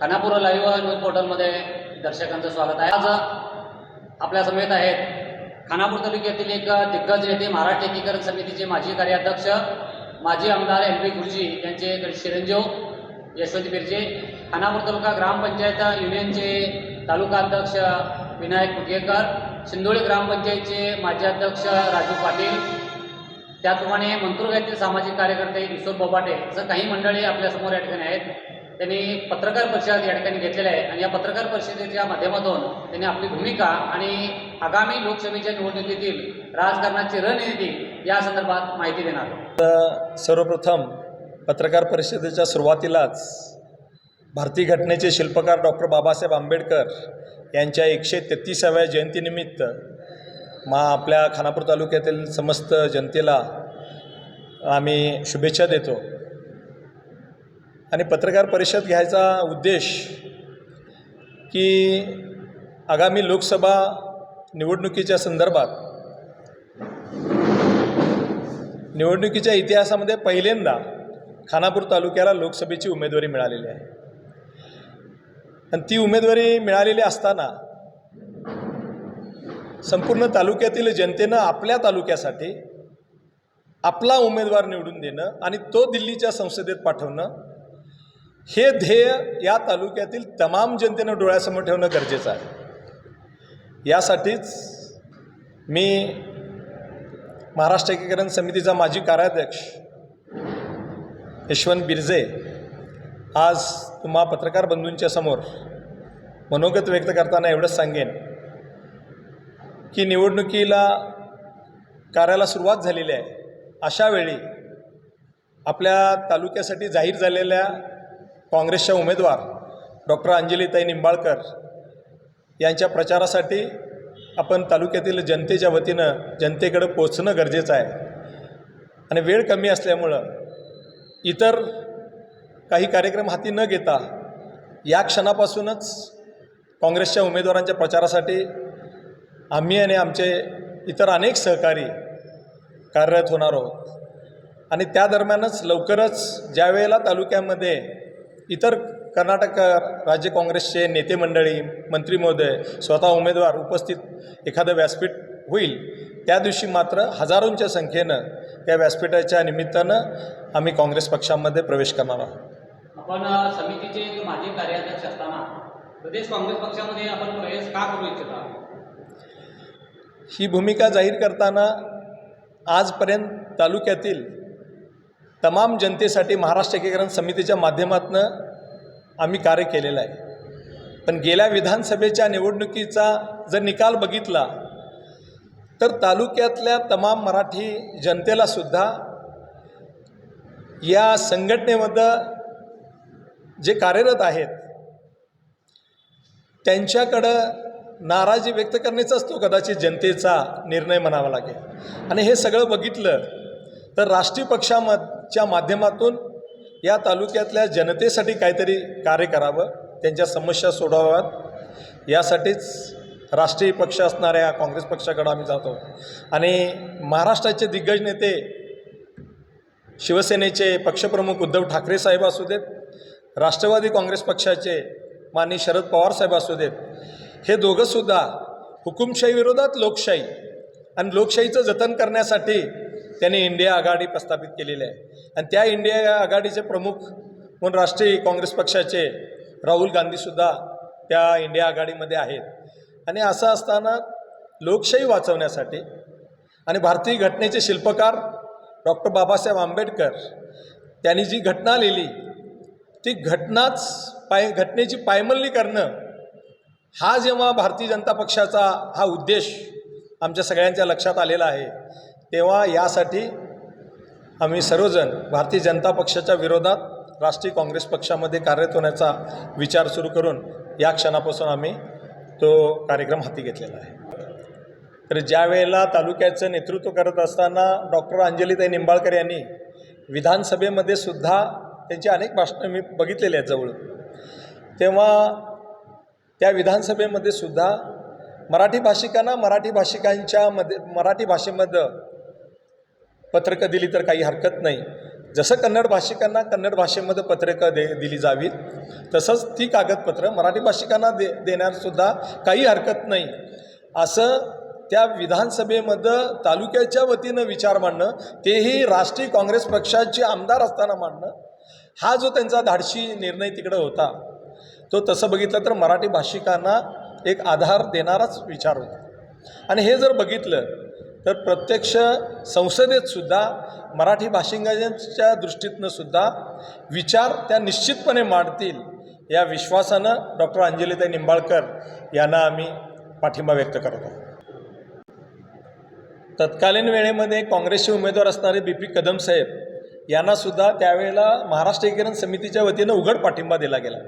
Khanapur live news पोर्टलमध्ये दर्शकांचं स्वागत आहे. आज आपल्या समेत आहेत खानापूर तालुक्यातील एक दिग्गज नेते महाराष्ट्र एकीकरण समितीचे माजी कार्याध्यक्ष माजी आमदार एल पी गुरुजी यांचे चिरंजीव यशवंत बिरजे खानापूर तालुका ग्रामपंचायत युनियनचे तालुका अध्यक्ष विनायक कुटगेकर शिंदोळी ग्रामपंचायतचे माजी अध्यक्ष राजू पाटील त्याचप्रमाणे मंत्रुगातील सामाजिक कार्यकर्ते ईश्वर बोबाटे असं काही मंडळी आपल्यासमोर या ठिकाणी आहेत. त्यांनी पत्रकार परिषद या ठिकाणी घेतलेली आहे आणि या पत्रकार परिषदेच्या माध्यमातून त्यांनी आपली भूमिका आणि आगामी लोकसभेच्या निवडणुकीतील राजकारणाची रणनीती या संदर्भात माहिती देणार तर सर्वप्रथम पत्रकार परिषदेच्या सुरुवातीलाच भारतीय घटनेचे शिल्पकार डॉक्टर बाबासाहेब आंबेडकर यांच्या एकशे तेहतीसाव्या जयंतीनिमित्त मा आपल्या खानापूर तालुक्यातील समस्त जनतेला आम्ही शुभेच्छा देतो. आणि पत्रकार परिषद घ्यायचा उद्देश की आगामी लोकसभा निवडणुकीच्या संदर्भात निवडणुकीच्या इतिहासामध्ये पहिल्यांदा खानापूर तालुक्याला लोकसभेची उमेदवारी मिळालेली आहे. आणि ती उमेदवारी मिळालेली असताना संपूर्ण तालुक्यातील जनतेनं आपल्या तालुक्यासाठी आपला उमेदवार निवडून देणं आणि तो दिल्लीच्या संसदेत पाठवणं हे ध्येय या तालुक्यातील तमाम जनतेनं डोळ्यासमोर ठेवणं गरजेचं आहे. यासाठीच मी महाराष्ट्र एकीकरण समितीचा माजी कार्याध्यक्ष यशवंत बिरजे आज तुम्हा पत्रकार बंधूंच्या समोर मनोगत व्यक्त करताना एवढंच सांगेन की निवडणुकीला कार्याला सुरुवात झालेली आहे. अशावेळी आपल्या तालुक्यासाठी जाहीर झालेल्या काँग्रेसच्या उमेदवार डॉक्टर अंजलीताई निंबाळकर यांच्या प्रचारासाठी आपण तालुक्यातील जनतेच्या वतीनं जनतेकडं पोचणं गरजेचं आहे. आणि वेळ कमी असल्यामुळं इतर काही कार्यक्रम हाती न घेता या क्षणापासूनच काँग्रेसच्या उमेदवारांच्या प्रचारासाठी आम्ही आणि आमचे इतर अनेक सहकारी कार्यरत होणार आहोत. आणि त्या दरम्यानच लवकरच ज्या वेळेला तालुक्यामध्ये इतर कर्नाटक राज्य काँग्रेसचे नेते मंडळी मंत्री महोदय स्वतः उमेदवार उपस्थित एखादं व्यासपीठ होईल त्या दिवशी मात्र हजारोंच्या संख्येनं त्या व्यासपीठाच्या निमित्तानं आम्ही काँग्रेस पक्षामध्ये प्रवेश करणार आहोत. आपण समितीचे माजी कार्याध्यक्ष असताना प्रदेश काँग्रेस पक्षामध्ये आपण प्रवेश का करू इच्छिता ही भूमिका जाहीर करताना आजपर्यंत तालुक्यातील तमाम जनतेसाठी महाराष्ट्र एकीकरण समितीच्या माध्यमातून आम्ही कार्य केलेलं आहे. पण गेल्या विधानसभेच्या निवडणुकीचा जर निकाल बघितला तर तालुक्यातल्या तमाम मराठी जनतेला सुद्धा या संघटनेमध्ये जे कार्यरत आहेत त्यांच्याकडं नाराजी व्यक्त करण्याचाच तो कदाचित जनतेचा निर्णय म्हणावा लागेल. आणि हे सगळं बघितलं तर राष्ट्रीय पक्षामच्या माध्यमातून या तालुक्यातल्या जनतेसाठी काहीतरी कार्य करावं त्यांच्या समस्या सोडवाव्यात. यासाठीच राष्ट्रीय पक्ष असणाऱ्या काँग्रेस पक्षाकडं आम्ही जातो. आणि महाराष्ट्राचे दिग्गज नेते शिवसेनेचे पक्षप्रमुख उद्धव ठाकरे साहेब असू देत राष्ट्रवादी काँग्रेस पक्षाचे माननीय शरद पवार साहेब असू देत हे दोघंसुद्धा हुकुमशाही विरोधात लोकशाही आणि लोकशाहीचं जतन करण्यासाठी त्यांनी इंडिया आघाडी प्रस्थापित केलेली आहे. आणि त्या इंडिया आघाडीचे प्रमुख म्हणून राष्ट्रीय काँग्रेस पक्षाचे राहुल गांधीसुद्धा त्या इंडिया आघाडीमध्ये आहेत. आणि असं असताना लोकशाही वाचवण्यासाठी आणि भारतीय घटनेचे शिल्पकार डॉक्टर बाबासाहेब आंबेडकर त्यांनी जी घटना लिहिली ती घटनाच पाय घटनेची पायमल्ली करणं हा जेव्हा भारतीय जनता पक्षाचा हा उद्देश आमच्या सगळ्यांच्या लक्षात आलेला आहे तेव्हा यासाठी आम्ही सर्वजण भारतीय जनता पक्षाच्या विरोधात राष्ट्रीय काँग्रेस पक्षामध्ये कार्यरत होण्याचा विचार सुरू करून या क्षणापासून आम्ही तो कार्यक्रम हाती घेतलेला आहे. तर ज्या वेळेला तालुक्याचं नेतृत्व करत असताना डॉक्टर अंजलीताई निंबाळकर यांनी विधानसभेमध्ये सुद्धा त्यांची अनेक भाषणं मी बघितलेली आहेत जवळ तेव्हा त्या विधानसभेमध्ये सुद्धा मराठी भाषिकांना मराठी भाषिकांच्या मध्ये मराठी भाषेमध्ये पत्रकं दिली तर काही हरकत नाही. जसं कन्नड भाषिकांना कन्नड भाषेमध्ये पत्रकं दे दिली जावीत तसंच ती कागदपत्रं मराठी भाषिकांना दे देण्यातसुद्धा काही हरकत नाही. असं त्या विधानसभेमध्ये तालुक्याच्या वतीनं विचार मांडणं तेही राष्ट्रीय काँग्रेस पक्षाचे आमदार असताना मांडणं हा जो त्यांचा धाडशी निर्णय तिकडं होता तो तसं बघितलं तर मराठी भाषिकांना एक आधार देणाराच विचार होता. आणि हे जर बघितलं तर प्रत्यक्ष संसदेतसुद्धा मराठी भाषिकांच्या दृष्टीतनं सुद्धा विचार त्या निश्चितपणे मांडतील या विश्वासानं डॉक्टर अंजलीताई निंबाळकर यांना आम्ही पाठिंबा व्यक्त करतो तत्कालीन वेळेमध्ये काँग्रेसचे उमेदवार असणारे बी पी कदम साहेब यांनासुद्धा त्यावेळेला महाराष्ट्र एकीकरण समितीच्या वतीनं उघड पाठिंबा दिला गेला.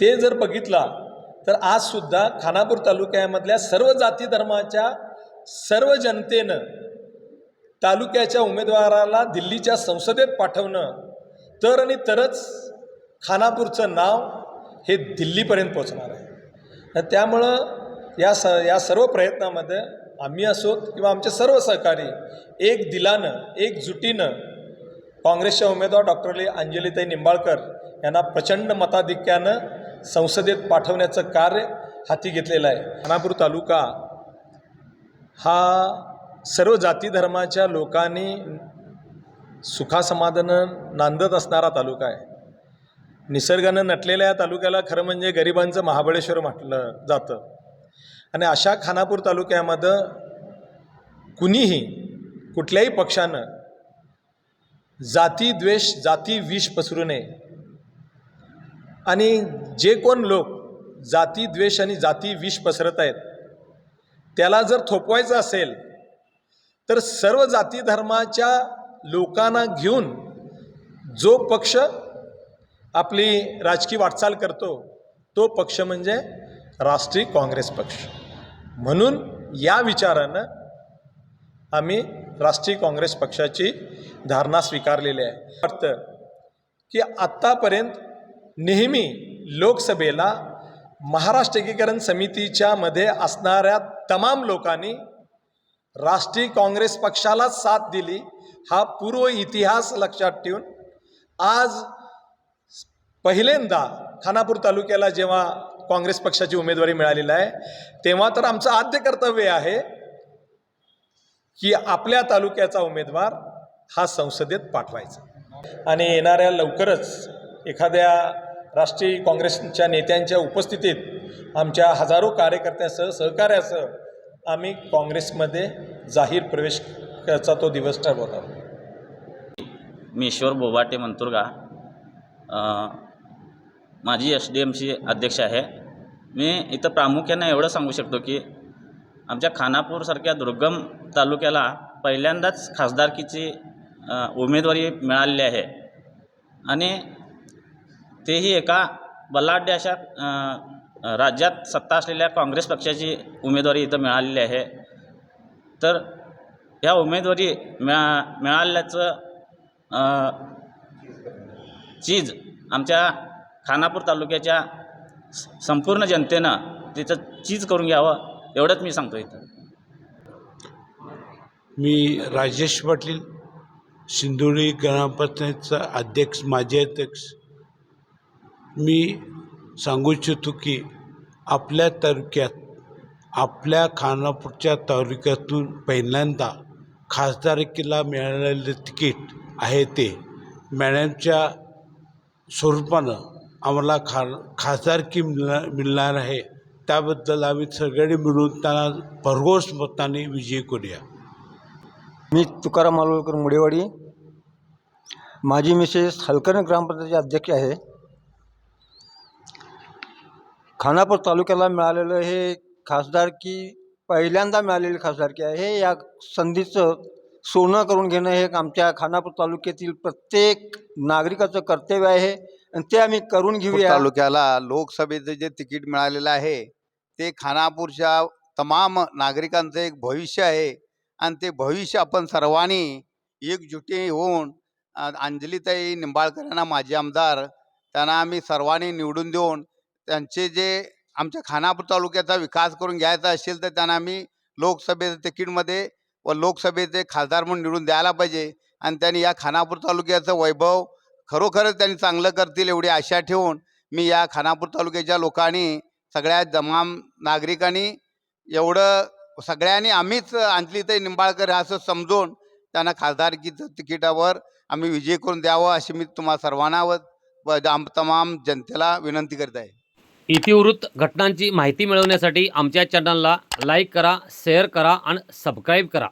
ते जर बघितला तर आजसुद्धा खानापूर तालुक्यामधल्या सर्व जाती धर्माच्या सर्व जनतेनं तालुक्याच्या उमेदवाराला दिल्लीच्या संसदेत पाठवणं तर आणि तरच खानापूरचं नाव हे दिल्लीपर्यंत पोचणार आहे. तर त्यामुळं या स या सर्व प्रयत्नामध्ये आम्ही असोत किंवा आमचे सर्व सहकारी एक दिलानं एकजुटीनं काँग्रेसच्या उमेदवार डॉक्टर अंजलीताई निंबाळकर यांना प्रचंड मताधिक्यानं संसदेत पाठवण्याचं कार्य हाती घेतलेलं आहे. खानापूर तालुका हा सर्व जाती धर्माच्या लोकांनी सुखासमाधानं नांदत असणारा तालुका आहे. निसर्गानं नटलेल्या या तालुक्याला खरं म्हणजे गरिबांचं महाबळेश्वर म्हटलं जातं. आणि अशा खानापूर तालुक्यामध्ये कुणीही कुठल्याही पक्षानं जाती द्वेष जाती विष पसरू नये. आणि जे कोण लोक जाती द्वेष आणि जाती विष पसरत आहेत त्याला जर थोपवायचं असेल तर सर्व जाती धर्माच्या लोकांना घेऊन जो पक्ष आपली राजकीय वाटचाल करतो तो पक्ष म्हणजे राष्ट्रीय काँग्रेस पक्ष. म्हणून या विचारानं आम्ही राष्ट्रीय काँग्रेस पक्षाची धारणा स्वीकारलेली आहे. वाटतं की आत्तापर्यंत नेहमी लोकसभेला महाराष्ट्र एकीकरण समितीच्या मध्ये असणाऱ्या तमाम लोकांनी राष्ट्रीय काँग्रेस पक्षालाच साथ दिली. हा पूर्व इतिहास लक्षात ठेवून आज पहिल्यांदा खानापूर तालुक्याला जेव्हा काँग्रेस पक्षाची उमेदवारी मिळालेली आहे तेव्हा तर आमचं आद्य कर्तव्य आहे की आपल्या तालुक्याचा उमेदवार हा संसदेत पाठवायचा. आणि येणाऱ्या लवकरच एखाद्या राष्ट्रीय काँग्रेसच्या नेत्यांच्या उपस्थितीत आमच्या हजारो कार्यकर्त्यासह सहकार्यासह आम्ही काँग्रेसमध्ये जाहीर प्रवेशचा तो दिवस ठरवत आहोत. मी ईश्वर बोबाटे मंतुरगा माझी एस डी एमची अध्यक्ष आहे. मी इथं प्रामुख्याने एवढं सांगू शकतो की आमच्या खानापूरसारख्या दुर्गम तालुक्याला पहिल्यांदाच खासदारकीची उमेदवारी मिळालेली आहे. आणि तेही एका बलाढ्य अशा राज्यात सत्ता असलेल्या काँग्रेस पक्षाची उमेदवारी इथं मिळालेली आहे. तर ह्या उमेदवारी मिळा मिळाल्याचं चीज आमच्या खानापूर तालुक्याच्या संपूर्ण जनतेनं तिचं चीज करून घ्यावं एवढंच मी सांगतो इथं. मी राजेश पाटील सिंधुली ग्रामपंचायतचा अध्यक्ष माजी अध्यक्ष मी सांगू इच्छितो की आपल्या तालुक्यात आपल्या खानापूरच्या तालुक्यातून पहिल्यांदा खासदारकीला मिळालेले तिकीट आहे ते. मॅडमच्या स्वरूपानं आम्हाला खा खासदारकी मिळणार मिळणार आहे. त्याबद्दल आम्ही सगळे मिळून त्यांना भरघोस मताने विजयी करूया. मी तुकाराम मालोळकर मुडेवाडी. माझी मिसेस हलकर्णी ग्रामपंचायतीचे अध्यक्ष आहे. खानापूर तालुक्याला मिळालेलं हे खासदारकी पहिल्यांदा मिळालेली खासदारकी आहे हे या संधीचं सोनं करून घेणं हे आमच्या खानापूर तालुक्यातील प्रत्येक नागरिकाचं कर्तव्य आहे आणि ते आम्ही करून घेऊया. तालुक्याला लोकसभेचं जे तिकीट मिळालेलं आहे ते खानापूरच्या तमाम नागरिकांचं एक भविष्य आहे आणि ते भविष्य आपण सर्वांनी एकजुटी होऊन अंजलीताई निंबाळकर यांना माजी आमदार त्यांना आम्ही सर्वांनी निवडून देऊन त्यांचे जे आमच्या खानापूर तालुक्याचा विकास करून घ्यायचा असेल तर त्यांना आम्ही लोकसभेच्या तिकीटमध्ये व लोकसभेचे खासदार म्हणून निवडून द्यायला पाहिजे. आणि त्यांनी या खानापूर तालुक्याचं वैभव खरोखरच त्यांनी चांगलं करतील एवढी आशा ठेवून मी या खानापूर तालुक्याच्या लोकांनी सगळ्या जमाम नागरिकांनी एवढं सगळ्यांनी आम्हीच अंजलीताई निंबाळकर असं समजून त्यांना खासदारकीचं तिकिटावर आम्ही विजय करून द्यावं अशी मी तुम्हा सर्वांना व तमाम जनतेला विनंती करत आहे. इतिवृत्त घटनांची माहिती मिळवण्यासाठी आमच्या चॅनलला लाईक करा शेअर करा आणि सबस्क्राईब करा.